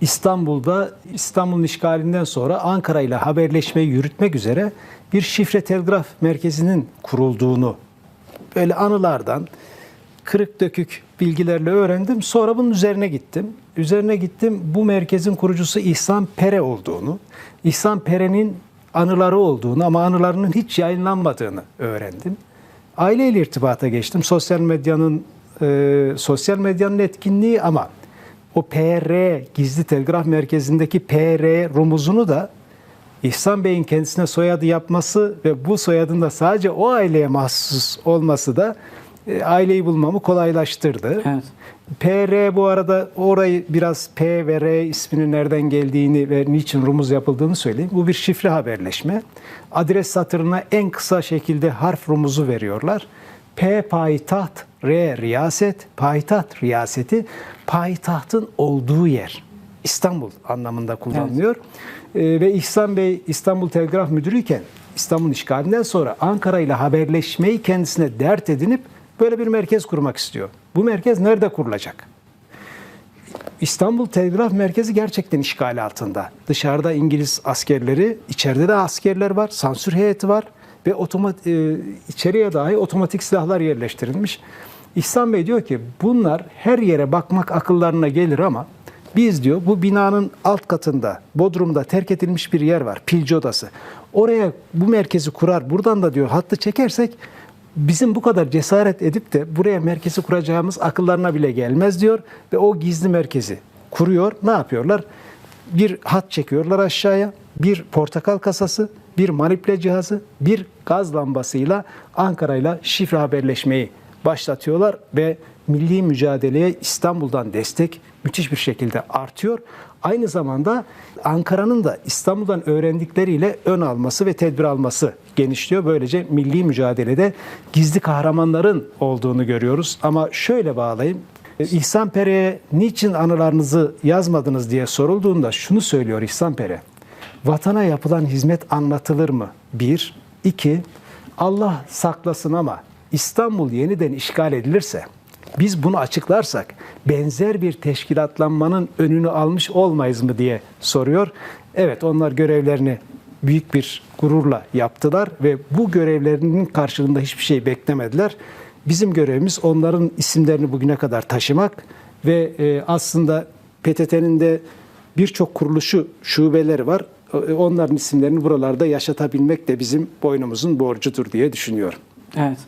İstanbul'da İstanbul'un işgalinden sonra Ankara ile haberleşmeyi yürütmek üzere bir şifre telgraf merkezinin kurulduğunu böyle anılardan kırık dökük bilgilerle öğrendim. Sonra bunun üzerine gittim. Üzerine gittim bu merkezin kurucusu İhsan Pere olduğunu, İhsan Pere'nin anıları olduğunu ama anılarının hiç yayınlanmadığını öğrendim. Aileyle irtibata geçtim. Sosyal medyanın e, sosyal medyanın etkinliği ama o PR gizli telgraf merkezindeki PR rumuzunu da İhsan Bey'in kendisine soyadı yapması ve bu soyadın da sadece o aileye mahsus olması da e, aileyi bulmamı kolaylaştırdı. Evet. PR bu arada orayı biraz P ve R isminin nereden geldiğini ve niçin rumuz yapıldığını söyleyeyim. Bu bir şifre haberleşme. Adres satırına en kısa şekilde harf rumuzu veriyorlar. P payitaht, R riyaset, payitaht riyaseti payitahtın olduğu yer. İstanbul anlamında kullanılıyor. Ee, ve İhsan Bey İstanbul Telgraf Müdürüyken İstanbul işgalinden sonra Ankara ile haberleşmeyi kendisine dert edinip böyle bir merkez kurmak istiyor. Bu merkez nerede kurulacak? İstanbul Telgraf Merkezi gerçekten işgal altında. Dışarıda İngiliz askerleri, içeride de askerler var, sansür heyeti var ve otomat, e, içeriye dahi otomatik silahlar yerleştirilmiş. İhsan Bey diyor ki bunlar her yere bakmak akıllarına gelir ama biz diyor bu binanın alt katında, Bodrum'da terk edilmiş bir yer var, pilci odası. Oraya bu merkezi kurar, buradan da diyor hattı çekersek bizim bu kadar cesaret edip de buraya merkezi kuracağımız akıllarına bile gelmez diyor ve o gizli merkezi kuruyor. Ne yapıyorlar? Bir hat çekiyorlar aşağıya, bir portakal kasası, bir manipüle cihazı, bir gaz lambasıyla Ankara'yla şifre haberleşmeyi başlatıyorlar ve milli mücadeleye İstanbul'dan destek müthiş bir şekilde artıyor. Aynı zamanda Ankara'nın da İstanbul'dan öğrendikleriyle ön alması ve tedbir alması genişliyor. Böylece milli mücadelede gizli kahramanların olduğunu görüyoruz. Ama şöyle bağlayayım. İhsan Pere'ye niçin anılarınızı yazmadınız diye sorulduğunda şunu söylüyor İhsan Pere. Vatana yapılan hizmet anlatılır mı? Bir. iki Allah saklasın ama İstanbul yeniden işgal edilirse biz bunu açıklarsak benzer bir teşkilatlanmanın önünü almış olmayız mı diye soruyor. Evet onlar görevlerini büyük bir gururla yaptılar ve bu görevlerinin karşılığında hiçbir şey beklemediler. Bizim görevimiz onların isimlerini bugüne kadar taşımak ve e, aslında PTT'nin de birçok kuruluşu, şubeleri var. E, Onların isimlerini buralarda yaşatabilmek de bizim boynumuzun borcudur diye düşünüyorum. Evet.